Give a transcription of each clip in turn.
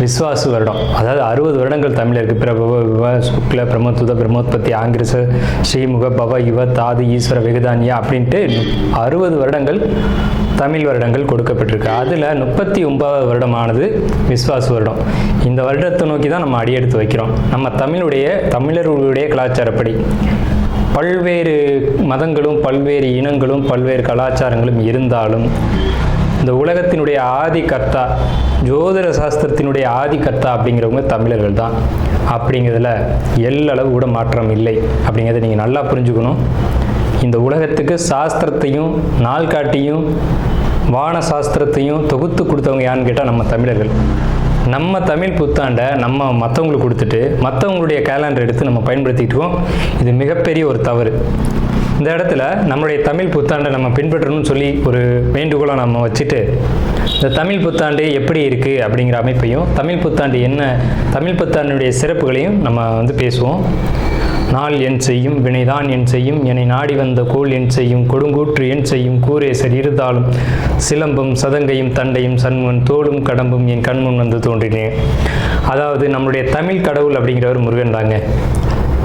விஸ்வாசு வருடம். அதாவது அறுபது வருடங்கள் தமிழருக்கு பிரபவ விவ சுக்ல பிரமத்துத பிரமோத்பத்தி ஆங்கிரச ஸ்ரீமுக பவ யுவ தாது ஈஸ்வர வெகுதானியா அப்படின்ட்டு அறுபது வருடங்கள் தமிழ் வருடங்கள் கொடுக்கப்பட்டிருக்கு. அதில் முப்பத்தி ஒன்பதாவது வருடமானது விஸ்வாசு வருடம். இந்த வருடத்தை நோக்கி தான் நம்ம அடியெடுத்து வைக்கிறோம். நம்ம தமிழுடைய தமிழர்களுடைய கலாச்சாரப்படி. பல்வேறு மதங்களும் பல்வேறு இனங்களும் பல்வேறு கலாச்சாரங்களும் இருந்தாலும் இந்த உலகத்தினுடைய ஆதி கர்த்தா ஜோதிட சாஸ்திரத்தினுடைய ஆதி கர்த்தா அப்படிங்கிறவங்க தமிழர்கள் தான். அப்படிங்கிறதுல எல்லளவு கூட மாற்றம் இல்லை. அப்படிங்கிறத நீங்கள் நல்லா புரிஞ்சுக்கணும். இந்த உலகத்துக்கு சாஸ்திரத்தையும் நாள்காட்டியும் வான சாஸ்திரத்தையும் தொகுத்து கொடுத்தவங்க யான்னு கேட்டால் நம்ம தமிழர்கள். நம்ம தமிழ் புத்தாண்டை நம்ம மற்றவங்களுக்கு கொடுத்துட்டு மற்றவங்களுடைய கேலண்டர் எடுத்து நம்ம பயன்படுத்திட்டு இருக்கோம். இது மிகப்பெரிய ஒரு தவறு. இந்த இடத்துல நம்மளுடைய தமிழ் புத்தாண்டை நம்ம பின்பற்றணும்னு சொல்லி ஒரு வேண்டுகோளை நம்ம வச்சுட்டு இந்த தமிழ் புத்தாண்டு எப்படி இருக்குது அப்படிங்கிற அமைப்பையும் தமிழ் புத்தாண்டு என்ன தமிழ் புத்தாண்டுடைய சிறப்புகளையும் நம்ம வந்து பேசுவோம். நாள் என் செய்யும் வினைதான் என் செய்யும் என்னை நாடி வந்த கோல் என் செய்யும் கொடுங்கூற்று என் செய்யும் கூரேசர் இருந்தாலும் சிலம்பும் சதங்கையும் தண்டையும் சண்முன் தோளும் கடம்பும் என் கண்முன் வந்து தோன்றினேன் அதாவது நம்மளுடைய தமிழ் கடவுள் அப்படிங்கிறவர் முருகன் தாங்க.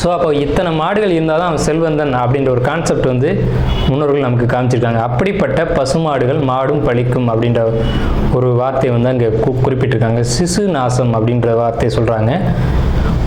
ஸோ அப்போ இத்தனை மாடுகள் இருந்தால் தான் அவன் செல்வந்தன் அப்படின்ற ஒரு கான்செப்ட் வந்து முன்னோர்கள் நமக்கு காமிச்சிருக்காங்க. அப்படிப்பட்ட பசுமாடுகள் மாடும் பழிக்கும் அப்படின்ற ஒரு வார்த்தை வந்து அங்கே கு குறிப்பிட்டிருக்காங்க. சிசு நாசம் அப்படின்ற வார்த்தையை சொல்கிறாங்க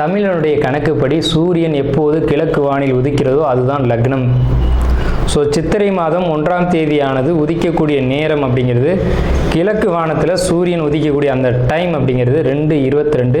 தமிழனுடைய கணக்குப்படி சூரியன் எப்போது கிழக்கு வானில் உதிக்கிறதோ அதுதான் லக்னம். ஸோ சித்திரை மாதம் ஒன்றாம் தேதியானது உதிக்கக்கூடிய நேரம் அப்படிங்கிறது கிழக்கு வானத்தில் சூரியன் உதிக்கக்கூடிய அந்த டைம் அப்படிங்கிறது ரெண்டு இருபத்தி ரெண்டு.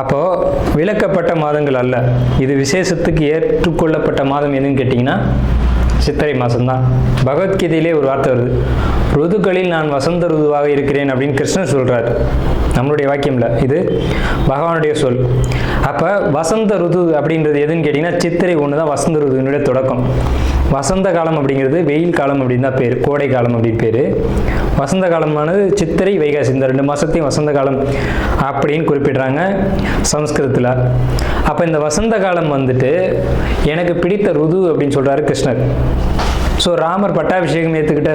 அப்போ விளக்கப்பட்ட மாதங்கள் அல்ல. இது விசேஷத்துக்கு ஏற்றுக்கொள்ளப்பட்ட மாதம் எதுன்னு கேட்டிங்கன்னா சித்திரை மாதம்தான் பகவத்கீதையிலே ஒரு வார்த்தை வருது. ருதுக்களில் நான் வசந்த ருதுவாக இருக்கிறேன் அப்படின்னு கிருஷ்ணன் சொல்கிறார் நம்மளுடைய வாக்கியம்ல இது பகவானுடைய சொல். அப்போ வசந்த ருது அப்படின்றது எதுன்னு கேட்டிங்கன்னா சித்திரை ஒன்று தான் வசந்த ருதுனுடைய தொடக்கம். வசந்த காலம் அப்படிங்கிறது வெயில் காலம் அப்படின்னு தான் பேர். கோடை காலம் அப்படின்னு பேர். வசந்த காலமானது சித்திரை வைகாசி இந்த ரெண்டு மாதத்தையும் வசந்த காலம் அப்படின்னு குறிப்பிடுறாங்க சம்ஸ்கிருதத்தில் அப்போ இந்த வசந்த காலம் வந்துட்டு எனக்கு பிடித்த ருது அப்படின்னு சொல்கிறாரு கிருஷ்ணர். ஸோ ராமர் பட்டாபிஷேகம் ஏற்றுக்கிட்ட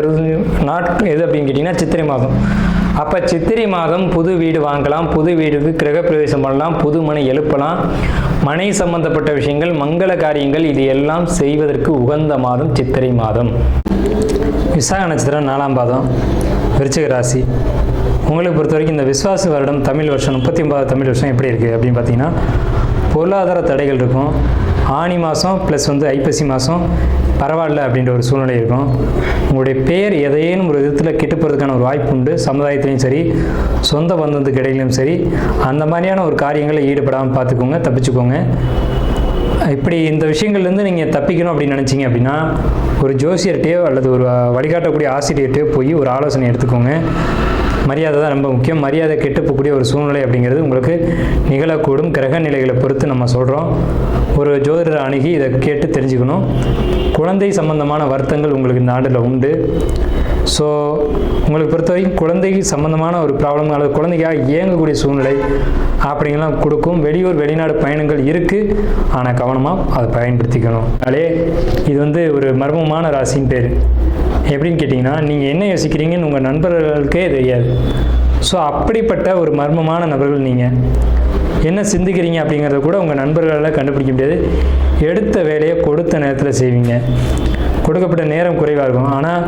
நாட் எது அப்படின்னு கேட்டிங்கன்னா சித்திரை மாதம். அப்போ சித்திரை மாதம் புது வீடு வாங்கலாம் புது வீடுக்கு கிரகப்பிரவேசம் பண்ணலாம் புது மனை எழுப்பலாம். மனை சம்பந்தப்பட்ட விஷயங்கள் மங்கள காரியங்கள் இது எல்லாம் செய்வதற்கு உகந்த மாதம் சித்திரை மாதம். விசாக நட்சத்திரம் நாலாம் பாதம் விருச்சிக ராசி. உங்களுக்கு பொறுத்த வரைக்கும் இந்த விஸ்வாச வருடம் தமிழ் வருஷம் முப்பத்தி ஒன்பதாவது தமிழ் வருஷம் எப்படி இருக்குது அப்படின்னு பார்த்தீங்கன்னா பொருளாதார தடைகள் இருக்கும். ஆனி மாதம் ப்ளஸ் வந்து ஐப்பசி மாதம். பரவாயில்ல அப்படின்ற ஒரு சூழ்நிலை இருக்கும். உங்களுடைய பேர் எதையேனும் ஒரு விதத்தில் கெட்டு போகிறதுக்கான ஒரு வாய்ப்பு உண்டு. சமுதாயத்திலையும் சரி சொந்த பந்தத்துக்கு இடையிலும் சரி அந்த மாதிரியான ஒரு காரியங்களை ஈடுபடாமல் பார்த்துக்கோங்க தப்பிச்சுக்கோங்க. இப்படி இந்த விஷயங்கள்லேருந்து நீங்கள் தப்பிக்கணும் அப்படின்னு நினச்சிங்க அப்படின்னா ஒரு ஜோசியர்கிட்டயோ அல்லது ஒரு வழிகாட்டக்கூடிய ஆசிரியர்கிட்டயோ போய் ஒரு ஆலோசனை எடுத்துக்கோங்க. மரியாதை தான் ரொம்ப முக்கியம். மரியாதை கெட்டு போகக்கூடிய ஒரு சூழ்நிலை அப்படிங்கிறது உங்களுக்கு நிகழக்கூடும். கிரக நிலைகளை பொறுத்து நம்ம சொல்கிறோம் ஒரு ஜோதிடர் அணுகி இதை கேட்டு தெரிஞ்சுக்கணும். குழந்தை சம்பந்தமான வருத்தங்கள் உங்களுக்கு இந்த ஆண்டில் உண்டு. ஸோ உங்களுக்கு பொறுத்த வரைக்கும் குழந்தைக்கு சம்மந்தமான ஒரு ப்ராப்ளம் அல்லது குழந்தைக்காக இயங்கக்கூடிய சூழ்நிலை அப்படிங்கலாம் கொடுக்கும். வெளியூர் வெளிநாடு பயணங்கள் இருக்குது ஆனால் கவனமாக அதை பயன்படுத்திக்கணும். அதே இது வந்து ஒரு மர்மமான ராசின்னு பேர். எப்படின்னு கேட்டிங்கன்னா நீங்கள் என்ன யோசிக்கிறீங்கன்னு உங்கள் நண்பர்களுக்கே தெரியாது. ஸோ அப்படிப்பட்ட ஒரு மர்மமான நபர்கள் நீங்கள் என்ன சிந்திக்கிறீங்க அப்படிங்கிறத கூட உங்கள் நண்பர்களால் கண்டுபிடிக்க முடியாது. எடுத்த வேலையை கொடுத்த நேரத்தில் செய்வீங்க. கொடுக்கப்பட்ட நேரம் குறைவாக இருக்கும். ஆனால்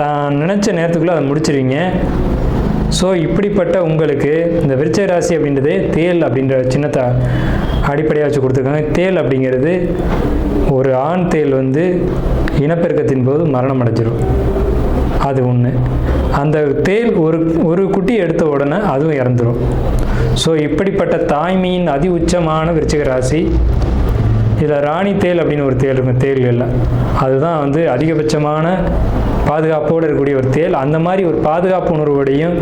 தான் நினச்ச நேரத்துக்குள்ளே அதை முடிச்சிருவீங்க. ஸோ இப்படிப்பட்ட உங்களுக்கு இந்த விருச்சக ராசி அப்படின்றது தேல் அப்படின்ற சின்னத்தை அடிப்படையாக வச்சு கொடுத்துருக்காங்க. தேல் அப்படிங்கிறது ஒரு ஆண் தேல் வந்து இனப்பெருக்கத்தின் போது மரணம் அடைஞ்சிரும் அது ஒன்று அந்த தேல் ஒரு ஒரு குட்டி எடுத்த உடனே அதுவும் இறந்துடும் ஸோ இப்படிப்பட்ட தாய்மையின் அதி உச்சமான விருச்சிக ராசி இதில் ராணி தேல் அப்படின்னு ஒரு தேல் இருக்கும் இல்லை. அதுதான் வந்து அதிகபட்சமான பாதுகாப்போடு இருக்கக்கூடிய ஒரு தேல். அந்த மாதிரி ஒரு பாதுகாப்பு உணர்வோடையும்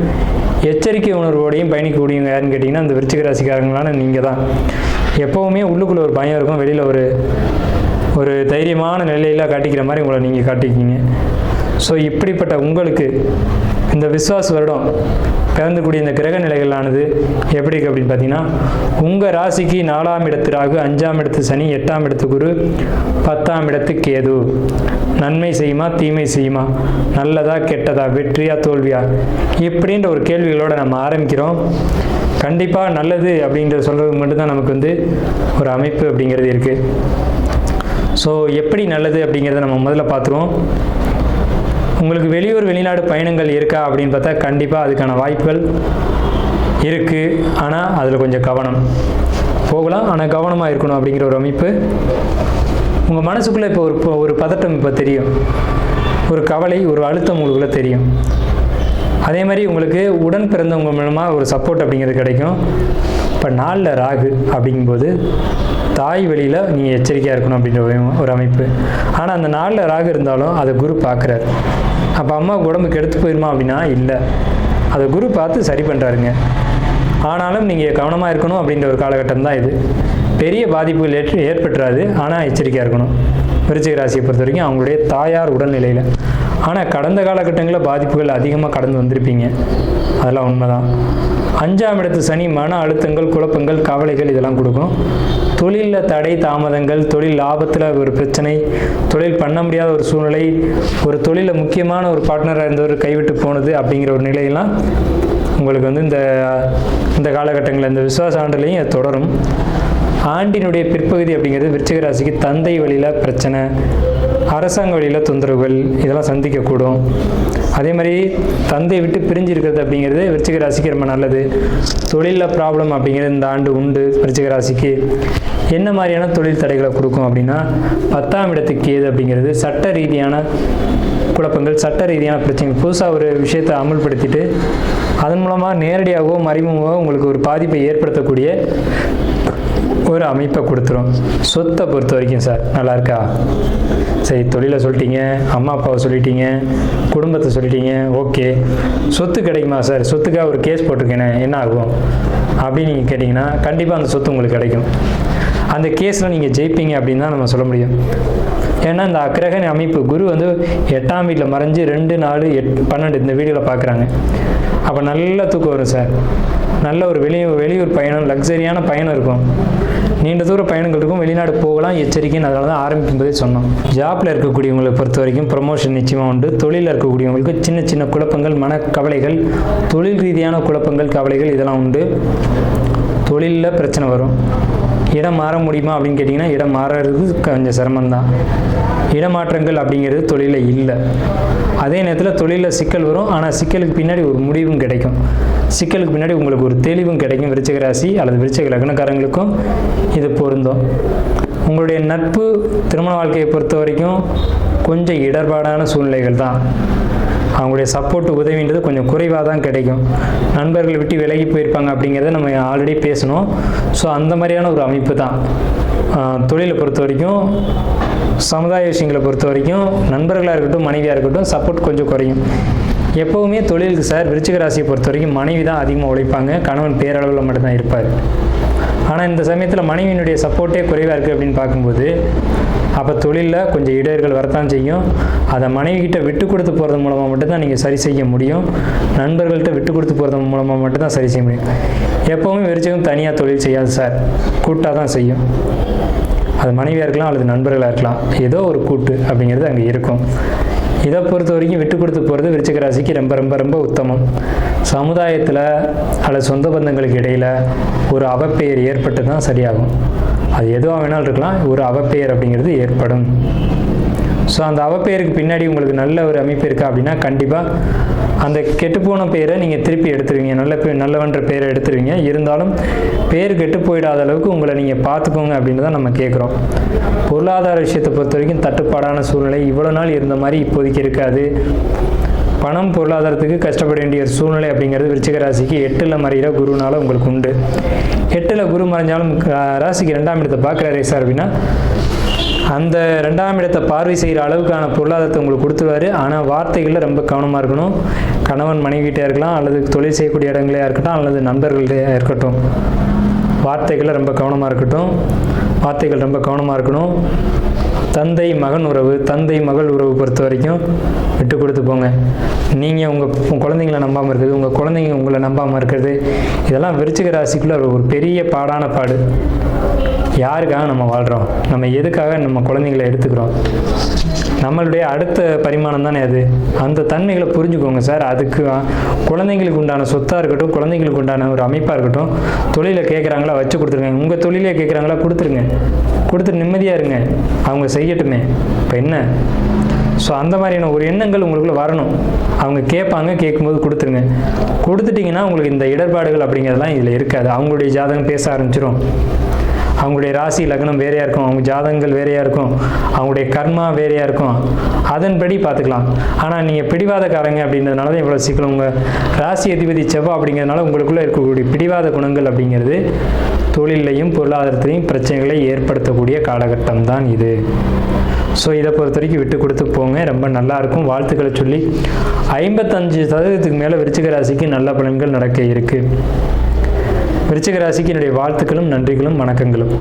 எச்சரிக்கை உணர்வோடையும் பயணிக்கக்கூடியவங்க யாருன்னு கேட்டிங்கன்னா அந்த விருச்சிக ராசிக்காரங்களான நீங்கள் தான் எப்போவுமே உள்ளுக்குள்ளே ஒரு பயம் இருக்கும். வெளியில் ஒரு ஒரு தைரியமான நிலையில் காட்டிக்கிற மாதிரி உங்களை நீங்கள் காட்டிக்கிங்க. ஸோ இப்படிப்பட்ட உங்களுக்கு இந்த விஸ்வாஸ் வருடம் பிறந்தக்கூடிய இந்த கிரக நிலைகளானது எப்படி இருக்கு அப்படின்னு பார்த்தீங்கன்னா உங்கள் ராசிக்கு நாலாம் இடத்து ராகு அஞ்சாம் இடத்து சனி எட்டாம் இடத்து குரு பத்தாம் இடத்து கேது. நன்மை செய்யுமா தீமை செய்யுமா? நல்லதா கெட்டதா வெற்றியா தோல்வியா? இப்படின்ற ஒரு கேள்விகளோட நம்ம ஆரம்பிக்கிறோம். கண்டிப்பாக நல்லது அப்படின்றத சொல்கிறது மட்டும்தான் நமக்கு வந்து ஒரு அமைப்பு அப்படிங்கிறது இருக்குது ஸோ எப்படி நல்லது அப்படிங்கிறத நம்ம முதல்ல பார்த்துருவோம். உங்களுக்கு வெளியூர் வெளிநாடு பயணங்கள் இருக்கா அப்படின்னு பார்த்தா கண்டிப்பாக அதுக்கான வாய்ப்புகள் இருக்குது ஆனால் அதில் கொஞ்சம் கவனம். போகலாம் ஆனால் கவனமாக இருக்கணும் அப்படிங்கிற ஒரு அமைப்பு. உங்கள் மனசுக்குள்ளே இப்போ ஒரு இப்போ ஒரு பதட்டம் இப்போ தெரியும். ஒரு கவலை ஒரு அழுத்தம் உங்களுக்குள்ள தெரியும். அதே மாதிரி உங்களுக்கு உடன் பிறந்தவங்க மூலமாக ஒரு சப்போர்ட் அப்படிங்கிறது கிடைக்கும். இப்போ நாளில் ராகு அப்படிங்கும்போது தாய் வழியில் நீங்கள் எச்சரிக்கையாக இருக்கணும் அப்படின்ற ஒரு அமைப்பு. ஆனால் அந்த நாளில் ராகு இருந்தாலும் அதை குரு பார்க்குறாரு அப்போ அம்மாவுக்கு உடம்புக்கு எடுத்து போயிருமா அப்படின்னா இல்லை. அதை குரு பார்த்து சரி பண்ணுறாருங்க ஆனாலும் நீங்கள் கவனமாக இருக்கணும் அப்படின்ற ஒரு காலகட்டம் தான் இது. பெரிய பாதிப்புகள் ஏற்று ஏற்பட்டுறாது. ஆனால் எச்சரிக்கையாக இருக்கணும். விருச்சிக ராசியை பொறுத்த வரைக்கும் அவங்களுடைய தாயார் உடல்நிலையில். ஆனால் கடந்த காலகட்டங்களில் பாதிப்புகள் அதிகமாக கடந்து வந்திருப்பீங்க. அதெல்லாம் உண்மைதான். அஞ்சாம் இடத்து சனி மன அழுத்தங்கள் குழப்பங்கள் கவலைகள் இதெல்லாம் கொடுக்கும். தொழிலில் தடை தாமதங்கள் தொழில் லாபத்தில் ஒரு பிரச்சனை தொழில் பண்ண முடியாத ஒரு சூழ்நிலை ஒரு தொழிலில் முக்கியமான ஒரு பார்ட்னராக இருந்தவர் கைவிட்டு போனது அப்படிங்கிற ஒரு நிலையெல்லாம் உங்களுக்கு வந்து இந்த இந்த காலகட்டங்களில் இந்த விசுவாச ஆண்டுலையும் அது தொடரும். ஆண்டினுடைய பிற்பகுதி அப்படிங்கிறது விருச்சிக ராசிக்கு தந்தை வழியில் பிரச்சனை அரசாங்க வழியில் தொந்தரவுகள் இதெல்லாம் சந்திக்கக்கூடும். அதே மாதிரி தந்தை விட்டு பிரிஞ்சு இருக்கிறது அப்படிங்கிறது விருச்சிக ராசிக்கு ரொம்ப நல்லது. தொழிலில் ப்ராப்ளம் அப்படிங்கிறது இந்த ஆண்டு உண்டு விருச்சிக ராசிக்கு என்ன மாதிரியான தொழில் தடைகளை கொடுக்கும் அப்படின்னா பத்தாம் இடத்துக்கு ஏது அப்படிங்கிறது சட்ட ரீதியான குழப்பங்கள் சட்ட ரீதியான பிரச்சனைகள். புதுசாக ஒரு விஷயத்தை அமல்படுத்திட்டு அதன் மூலமாக நேரடியாகவோ மறைமுகமாகவோ உங்களுக்கு ஒரு பாதிப்பை ஏற்படுத்தக்கூடிய ஒரு அமைப்பை கொடுத்துரும். சொத்தை பொறுத்த வரைக்கும் சார் நல்லா இருக்கா சரி தொழிலை சொல்லிட்டீங்க அம்மா அப்பாவை சொல்லிட்டீங்க குடும்பத்தை சொல்லிட்டீங்க ஓகே. சொத்து கிடைக்குமா சார்? சொத்துக்காக ஒரு கேஸ் போட்டிருக்கேனே என்ன ஆகும்? அப்படின்னு நீங்கள் கேட்டிங்கன்னா கண்டிப்பாக அந்த சொத்து உங்களுக்கு கிடைக்கும். அந்த கேஸில் நீங்கள் ஜெயிப்பீங்க அப்படின்னு தான் நம்ம சொல்ல முடியும். ஏன்னா இந்த அக்கிரகண அமைப்பு குரு வந்து எட்டாம் வீட்டில் மறைஞ்சு ரெண்டு நாலு எட் பன்னெண்டு இந்த வீடியோவில் பார்க்குறாங்க. அப்போ நல்ல தூக்கம் வரும் சார். நல்ல ஒரு வெளியூர் வெளியூர் பயணம் லக்ஸரியான பயணம் இருக்கும். நீண்ட தூர பயணங்களுக்கும் வெளிநாடு போகலாம் எச்சரிக்கை அதனால தான் ஆரம்பிக்கும்போதே சொன்னோம். ஜாப்பில் இருக்கக்கூடியவங்களை பொறுத்த வரைக்கும் ப்ரமோஷன் நிச்சயமாக உண்டு. தொழிலில் இருக்கக்கூடியவங்களுக்கு சின்ன சின்ன குழப்பங்கள் மன கவலைகள் தொழில் ரீதியான குழப்பங்கள் கவலைகள் இதெல்லாம் உண்டு. தொழிலில் பிரச்சனை வரும். இடம் மாற முடியுமா அப்படின்னு கேட்டிங்கன்னா இடம் மாறுறது கொஞ்சம் சிரமம்தான். இடமாற்றங்கள் அப்படிங்கிறது தொழிலில் இல்லை. அதே நேரத்தில் தொழிலில் சிக்கல் வரும். ஆனால் சிக்கலுக்கு பின்னாடி ஒரு முடிவும் கிடைக்கும். சிக்கலுக்கு பின்னாடி உங்களுக்கு ஒரு தெளிவும் கிடைக்கும். விருச்சக ராசி அல்லது விருச்சக லக்னக்காரங்களுக்கும் இது பொருந்தும். உங்களுடைய நட்பு திருமண வாழ்க்கையை பொறுத்த வரைக்கும் கொஞ்சம் இடர்பாடான சூழ்நிலைகள் தான் அவங்களுடைய சப்போர்ட் உதவின்றது கொஞ்சம் குறைவாக தான் கிடைக்கும். நண்பர்களை விட்டு விலகி போயிருப்பாங்க அப்படிங்கிறத நம்ம ஆல்ரெடி பேசணும். ஸோ அந்த மாதிரியான ஒரு அமைப்பு தான். தொழிலை பொறுத்த வரைக்கும் சமுதாய விஷயங்களை பொறுத்த வரைக்கும் நண்பர்களாக இருக்கட்டும் மனைவியாக இருக்கட்டும் சப்போர்ட் கொஞ்சம் குறையும். எப்போவுமே தொழிலுக்கு சார் விருச்சிக ராசியை பொறுத்த வரைக்கும் மனைவி தான் அதிகமாக உழைப்பாங்க. கணவன் பேரளவில் மட்டும்தான் இருப்பார். ஆனால் இந்த சமயத்தில் மனைவியினுடைய சப்போர்ட்டே குறைவாக இருக்குது அப்படின்னு பார்க்கும்போது அப்போ தொழிலில் கொஞ்சம் இடையர்கள் வரத்தான் செய்யும். அதை மனைவிகிட்ட விட்டு கொடுத்து போகிறது மூலமாக மட்டும்தான் நீங்கள் சரி செய்ய முடியும். நண்பர்கள்ட்ட விட்டு கொடுத்து போகிறது மூலமாக மட்டும்தான் சரி செய்ய முடியும். எப்போவுமே விருச்சகம் தனியாக தொழில் செய்யாது சார். கூட்டாக தான் செய்யும். அது மனைவியாக இருக்கலாம் அல்லது நண்பர்களாக இருக்கலாம். ஏதோ ஒரு கூட்டு அப்படிங்கிறது அங்கே இருக்கும். இதை பொறுத்த வரைக்கும் விட்டு கொடுத்து போகிறது விருச்சிக ராசிக்கு ரொம்ப ரொம்ப ரொம்ப உத்தமம். சமுதாயத்தில் அல்லது சொந்த பந்தங்களுக்கு இடையில் ஒரு அவப்பெயர் ஏற்பட்டு தான் சரியாகும். அது எதுவாக வேணாலும் இருக்கலாம். ஒரு அவப்பெயர் அப்படிங்கிறது ஏற்படும். ஸோ அந்த அவப்பெயருக்கு பின்னாடி உங்களுக்கு நல்ல ஒரு அமைப்பு இருக்கா அப்படின்னா கண்டிப்பாக அந்த கெட்டுப்போன பேரை நீங்கள் திருப்பி எடுத்துருவீங்க. நல்ல பே நல்லவன்ற பேரை எடுத்துருவீங்க. இருந்தாலும் பேர் கெட்டு போயிடாத அளவுக்கு உங்களை நீங்கள் பார்த்துக்கோங்க அப்படின்னு தான் நம்ம கேட்குறோம் பொருளாதார விஷயத்தை பொறுத்த வரைக்கும் தட்டுப்பாடான சூழ்நிலை இவ்வளோ நாள் இருந்த மாதிரி இப்போதைக்கு இருக்காது. பணம் பொருளாதாரத்துக்கு கஷ்டப்பட வேண்டிய ஒரு சூழ்நிலை அப்படிங்கிறது விருச்சிக ராசிக்கு எட்டில் மறைகிற குருனால உங்களுக்கு உண்டு. எட்டில் குரு மறைஞ்சாலும் ராசிக்கு ரெண்டாம் இடத்தை பார்க்குறாரு சார் அப்படின்னா அந்த ரெண்டாம் இடத்தை பார்வை செய்கிற அளவுக்கான பொருளாதாரத்தை உங்களுக்கு கொடுத்துருவாரு. ஆனால் வார்த்தைகளில் ரொம்ப கவனமாக இருக்கணும். கணவன் மனைவிட்டே இருக்கலாம் அல்லது தொழில் செய்யக்கூடிய இடங்களே இருக்கட்டும் அல்லது நண்பர்களே இருக்கட்டும். வார்த்தைகளில் ரொம்ப கவனமாக இருக்கட்டும். வார்த்தைகள் ரொம்ப கவனமாக இருக்கணும். தந்தை மகன் உறவு தந்தை மகள் உறவு பொறுத்த வரைக்கும் விட்டு கொடுத்து போங்க. நீங்கள் உங்கள் குழந்தைங்கள நம்பாமல் இருக்கிறது உங்கள் குழந்தைங்க உங்களை நம்பாமல் இருக்கிறது இதெல்லாம் விருச்சிக ராசிக்குள்ள ஒரு பெரிய பாடான பாடு. யாருக்காக நம்ம வாழ்கிறோம் நம்ம எதுக்காக நம்ம குழந்தைங்களை எடுத்துக்கிறோம்? நம்மளுடைய அடுத்த பரிமாணம் தானே அது? அந்த தன்மைகளை புரிஞ்சுக்கோங்க சார். அதுக்கு குழந்தைங்களுக்கு உண்டான சொத்தாக இருக்கட்டும் குழந்தைங்களுக்கு உண்டான ஒரு அமைப்பாக இருக்கட்டும் தொழிலை கேட்குறாங்களா வச்சு கொடுத்துருங்க. உங்கள் தொழிலே கேட்குறாங்களா கொடுத்துருங்க. கொடுத்துட்டு நிம்மதியாக இருங்க. அவங்க செய்யட்டுமே. இப்போ என்ன? ஸோ அந்த மாதிரியான ஒரு எண்ணங்கள் உங்களுக்குள்ள வரணும். அவங்க கேட்பாங்க கேட்கும்போது கொடுத்துருங்க. கொடுத்துட்டிங்கன்னா உங்களுக்கு இந்த இடர்பாடுகள் அப்படிங்கிறதெல்லாம் இதில் இருக்காது. அவங்களுடைய ஜாதகம் பேச ஆரம்பிச்சிடும் அவங்களுடைய ராசி லக்னம் வேறையாக இருக்கும். அவங்க ஜாதகங்கள் வேறையாக இருக்கும். அவங்களுடைய கர்மா வேறையாக இருக்கும். அதன்படி பார்த்துக்கலாம். ஆனால் நீங்கள் பிடிவாதக்காரங்க அப்படின்றதுனால தான் இவ்வளோ சீக்கிரம் உங்கள் ராசி அதிபதி செவ்வாய் அப்படிங்கிறதுனால உங்களுக்குள்ளே இருக்கக்கூடிய பிடிவாத குணங்கள் அப்படிங்கிறது தொழிலையும் பொருளாதாரத்திலையும் பிரச்சனைகளை ஏற்படுத்தக்கூடிய காலகட்டம் தான் இது. ஸோ இதை பொறுத்த வரைக்கும் விட்டு கொடுத்து போங்க. ரொம்ப நல்லாயிருக்கும் வாழ்த்துக்களை சொல்லி ஐம்பத்தஞ்சு சதவீதத்துக்கு மேலே விருச்சிக ராசிக்கு நல்ல பலன்கள் நடக்க இருக்குது விருச்சிக ராசிக்கு என்னுடைய வாழ்த்துக்களும் நன்றிகளும் வணக்கங்களும்.